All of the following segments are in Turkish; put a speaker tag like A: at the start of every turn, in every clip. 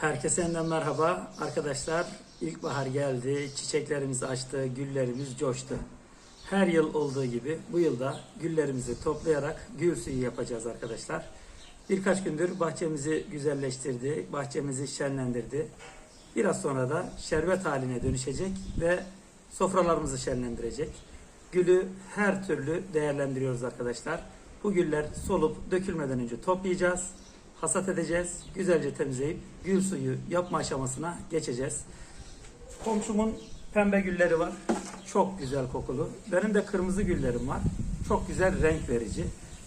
A: Herkese yeniden merhaba arkadaşlar. İlkbahar geldi, çiçeklerimiz açtı, güllerimiz coştu. Her yıl olduğu gibi bu yılda güllerimizi toplayarak gül suyu yapacağız arkadaşlar. Birkaç gündür bahçemizi güzelleştirdi, bahçemizi şenlendirdi. Biraz sonra da şerbet haline dönüşecek ve sofralarımızı şenlendirecek. Gülü her türlü değerlendiriyoruz arkadaşlar. Bu güller solup dökülmeden önce toplayacağız hasat edeceğiz. Güzelce temizleyip gül suyu yapma aşamasına geçeceğiz. Komşumun pembe gülleri var. Çok güzel kokulu. Benim de kırmızı güllerim var. Çok güzel renk verici.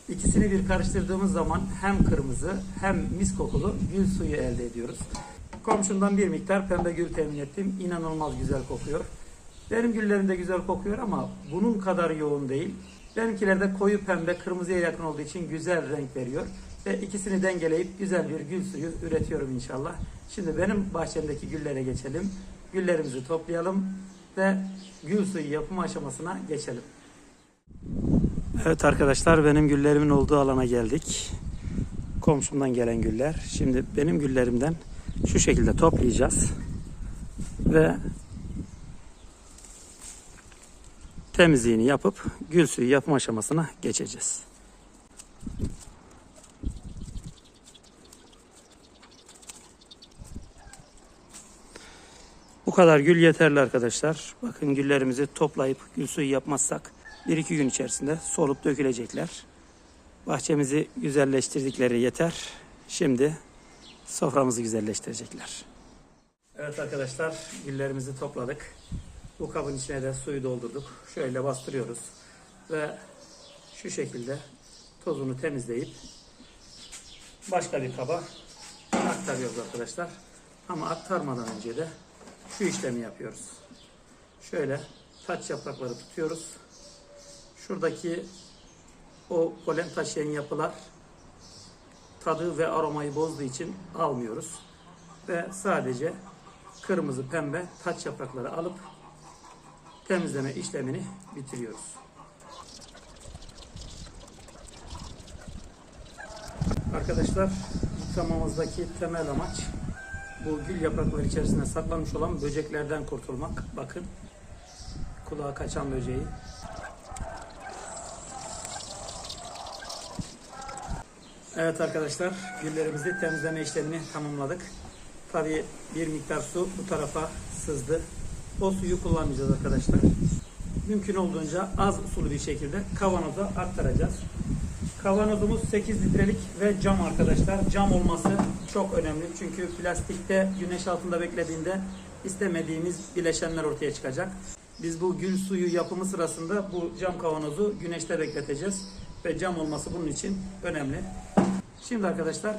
A: İkisini bir karıştırdığımız zaman hem kırmızı hem mis kokulu gül suyu elde ediyoruz. Komşumdan bir miktar pembe gül temin ettim. İnanılmaz güzel kokuyor. Benim güllerim de güzel kokuyor ama bunun kadar yoğun değil. Benimkiler de koyu pembe, kırmızıya yakın olduğu için güzel renk veriyor. Ve ikisini dengeleyip güzel bir gül suyu üretiyorum inşallah. Şimdi benim bahçemdeki güllere geçelim. Güllerimizi toplayalım ve gül suyu yapım aşamasına geçelim. Evet arkadaşlar benim güllerimin olduğu alana geldik. Komşumdan gelen güller. Şimdi benim güllerimden şu şekilde toplayacağız. Ve temizliğini yapıp gül suyu yapım aşamasına geçeceğiz. Kadar gül yeterli arkadaşlar. Bakın güllerimizi toplayıp gül suyu yapmazsak 1-2 gün içerisinde solup dökülecekler. Bahçemizi güzelleştirdikleri yeter. Şimdi soframızı güzelleştirecekler. Evet arkadaşlar güllerimizi topladık. Bu kabın içine de suyu doldurduk. Şöyle bastırıyoruz. Ve şu şekilde tozunu temizleyip başka bir kaba aktarıyoruz arkadaşlar. Ama aktarmadan önce de şu işlemi yapıyoruz. Şöyle taç yaprakları tutuyoruz. Şuradaki o polen taşıyan yapılar tadı ve aromayı bozduğu için almıyoruz. Ve sadece kırmızı pembe taç yaprakları alıp temizleme işlemini bitiriyoruz. Arkadaşlar yıkamamızdaki temel amaç bu gül yaprakları içerisinde saklanmış olan böceklerden kurtulmak. Bakın kulağa kaçan böceği. Evet arkadaşlar güllerimizi temizleme işlemini tamamladık. Tabii bir miktar su bu tarafa sızdı. O suyu kullanmayacağız arkadaşlar. Mümkün olduğunca az sulu bir şekilde kavanoza aktaracağız. Kavanozumuz 8 litrelik ve cam arkadaşlar. Cam olması çok önemli. Çünkü plastikte güneş altında beklediğinde istemediğimiz bileşenler ortaya çıkacak. Biz bu gül suyu yapımı sırasında bu cam kavanozu güneşte bekleteceğiz. Ve cam olması bunun için önemli. Şimdi arkadaşlar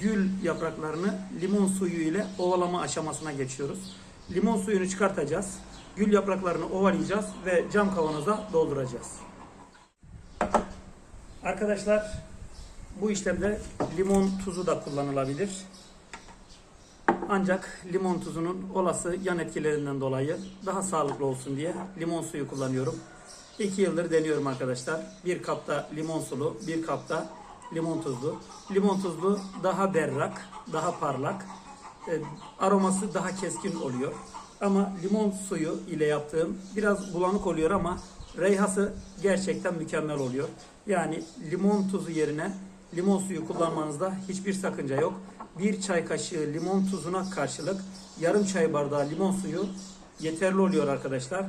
A: gül yapraklarını limon suyu ile ovalama aşamasına geçiyoruz. Limon suyunu çıkartacağız. Gül yapraklarını ovalayacağız ve cam kavanoza dolduracağız. Arkadaşlar bu işlemde limon tuzu da kullanılabilir. Ancak limon tuzunun olası yan etkilerinden dolayı daha sağlıklı olsun diye limon suyu kullanıyorum. 2 yıldır deniyorum arkadaşlar. Bir kapta limon sulu, bir kapta limon tuzlu. Limon tuzlu daha berrak, daha parlak. E, aroması daha keskin oluyor. Ama limon suyu ile yaptığım biraz bulanık oluyor ama reyhası gerçekten mükemmel oluyor. Yani limon tuzu yerine limon suyu kullanmanızda hiçbir sakınca yok. Bir çay kaşığı limon tuzuna karşılık yarım çay bardağı limon suyu yeterli oluyor arkadaşlar.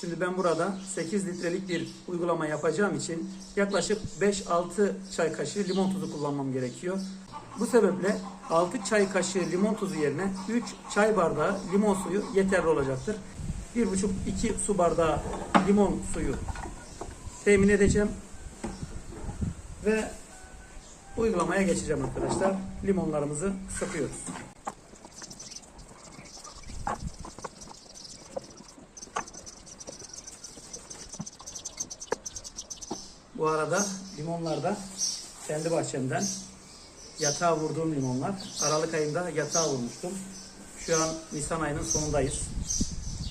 A: Şimdi ben burada 8 litrelik bir uygulama yapacağım için yaklaşık 5-6 çay kaşığı limon tuzu kullanmam gerekiyor. Bu sebeple 6 çay kaşığı limon tuzu yerine 3 çay bardağı limon suyu yeterli olacaktır. 1,5-2 su bardağı limon suyu temin edeceğim. Ve uygulamaya geçeceğim arkadaşlar. Limonlarımızı sıkıyoruz. Bu arada limonlar da kendi bahçemden yatağa vurduğum limonlar. Aralık ayında yatağa vurmuştum. Şu an Nisan ayının sonundayız.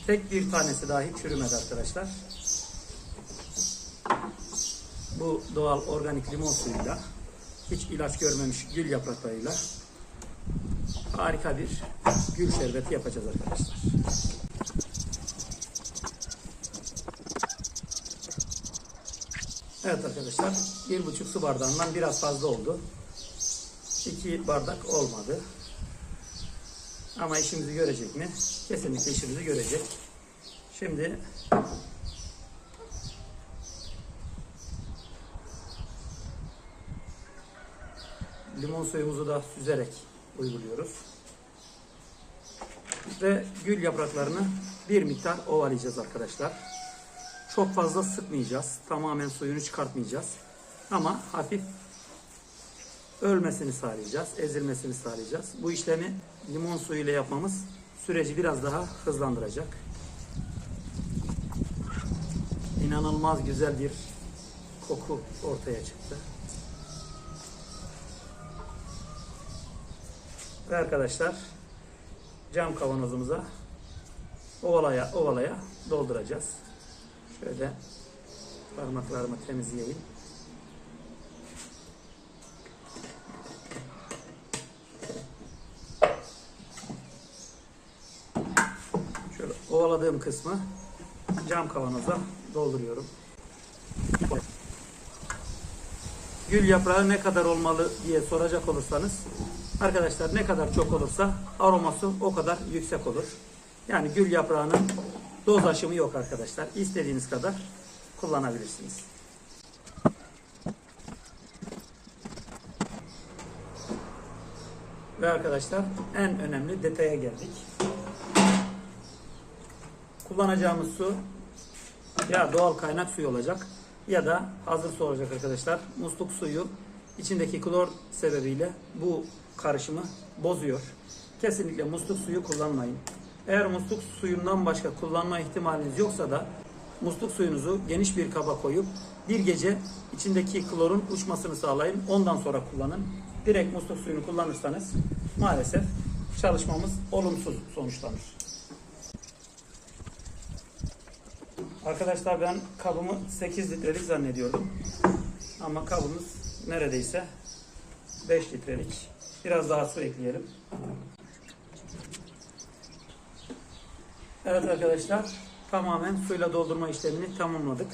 A: Tek bir tanesi dahi çürümedi arkadaşlar. Bu doğal organik limon suyuyla hiç ilaç görmemiş gül yapraklarıyla harika bir gül şerbeti yapacağız arkadaşlar. Evet arkadaşlar, bir buçuk su bardağından biraz fazla oldu. İki bardak olmadı. Ama işimizi görecek mi? Kesinlikle işimizi görecek. Şimdi limon suyumuzu da süzerek uyguluyoruz. Ve gül yapraklarını bir miktar ovalayacağız arkadaşlar. Çok fazla sıkmayacağız. Tamamen suyunu çıkartmayacağız. Ama hafif ölmesini sağlayacağız, ezilmesini sağlayacağız. Bu işlemi limon suyu ile yapmamız süreci biraz daha hızlandıracak. İnanılmaz güzel bir koku ortaya çıktı. Ve arkadaşlar cam kavanozumuza ovalaya ovalaya dolduracağız. Şöyle parmaklarımı temizleyeyim. Şöyle ovaladığım kısmı cam kavanoza dolduruyorum. Gül yaprağı ne kadar olmalı diye soracak olursanız arkadaşlar ne kadar çok olursa aroması o kadar yüksek olur. Yani gül yaprağının doz aşımı yok arkadaşlar. İstediğiniz kadar kullanabilirsiniz. Ve arkadaşlar en önemli detaya geldik. Kullanacağımız su ya doğal kaynak suyu olacak ya da hazır su olacak arkadaşlar. Musluk suyu içindeki klor sebebiyle bu karışımı bozuyor. Kesinlikle musluk suyu kullanmayın. Eğer musluk suyundan başka kullanma ihtimaliniz yoksa da musluk suyunuzu geniş bir kaba koyup bir gece içindeki klorun uçmasını sağlayın. Ondan sonra kullanın. Direkt musluk suyunu kullanırsanız maalesef çalışmamız olumsuz sonuçlanır. Arkadaşlar ben kabımı 8 litrelik zannediyordum. Ama kabımız neredeyse 5 litrelik. Biraz daha su ekleyelim. Evet arkadaşlar tamamen suyla doldurma işlemini tamamladık.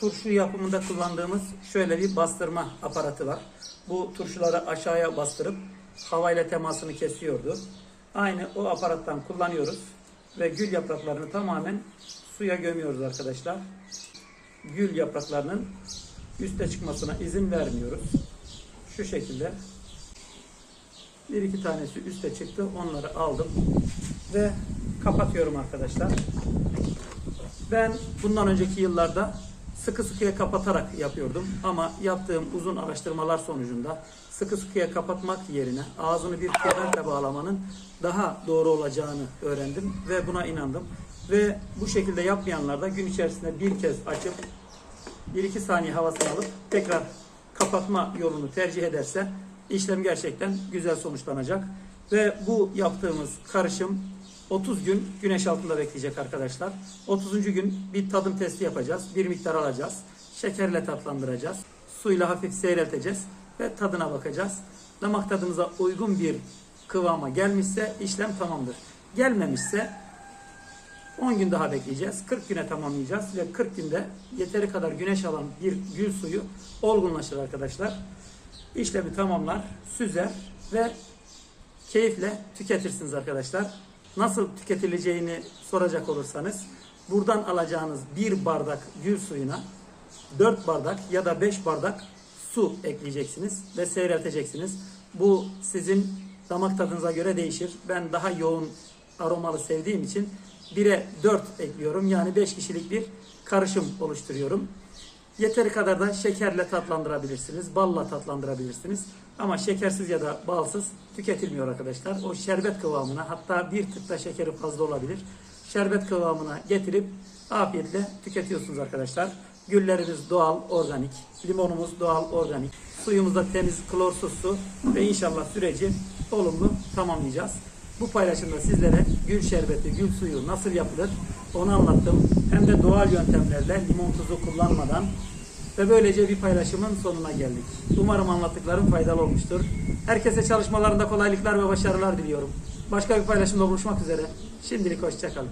A: Turşu yapımında kullandığımız şöyle bir bastırma aparatı var. Bu turşuları aşağıya bastırıp havayla temasını kesiyordu. Aynı o aparattan kullanıyoruz ve gül yapraklarını tamamen suya gömüyoruz arkadaşlar. Gül yapraklarının üste çıkmasına izin vermiyoruz. Şu şekilde bir iki tanesi üste çıktı. Onları aldım ve kapatıyorum arkadaşlar. Ben bundan önceki yıllarda sıkı sıkıya kapatarak yapıyordum ama yaptığım uzun araştırmalar sonucunda sıkı sıkıya kapatmak yerine ağzını bir kemerle bağlamanın daha doğru olacağını öğrendim ve buna inandım. Ve bu şekilde yapmayanlar da gün içerisinde bir kez açıp 1-2 saniye havasını alıp tekrar kapatma yolunu tercih ederse işlem gerçekten güzel sonuçlanacak. Ve bu yaptığımız karışım 30 gün güneş altında bekleyecek arkadaşlar. 30. gün bir tadım testi yapacağız. Bir miktar alacağız. Şekerle tatlandıracağız. Suyla hafif seyrelteceğiz ve tadına bakacağız. Damak tadımıza uygun bir kıvama gelmişse işlem tamamdır. Gelmemişse 10 gün daha bekleyeceğiz. 40 güne tamamlayacağız ve 40 günde yeteri kadar güneş alan bir gül suyu olgunlaşır arkadaşlar. İşlemi tamamlar, süzer ve keyifle tüketirsiniz arkadaşlar. Nasıl tüketileceğini soracak olursanız buradan alacağınız bir bardak gül suyuna 4 bardak ya da 5 bardak su ekleyeceksiniz ve seyrelteceksiniz. Bu sizin damak tadınıza göre değişir. Ben daha yoğun aromalı sevdiğim için 1'e 4 ekliyorum. Yani 5 kişilik bir karışım oluşturuyorum. Yeteri kadar da şekerle tatlandırabilirsiniz, balla tatlandırabilirsiniz. Ama şekersiz ya da balsız tüketilmiyor arkadaşlar. O şerbet kıvamına hatta bir tık da şekeri fazla olabilir. Şerbet kıvamına getirip afiyetle tüketiyorsunuz arkadaşlar. Güllerimiz doğal, organik. Limonumuz doğal, organik. Suyumuz da temiz, klorsuz su. Ve inşallah süreci olumlu tamamlayacağız. Bu paylaşımda sizlere gül şerbeti, gül suyu nasıl yapılır onu anlattım. Hem de doğal yöntemlerle limon tuzu kullanmadan Ve böylece bir paylaşımın sonuna geldik. Umarım anlattıklarım faydalı olmuştur. Herkese çalışmalarında kolaylıklar ve başarılar diliyorum. Başka bir paylaşımda buluşmak üzere. Şimdilik hoşçakalın.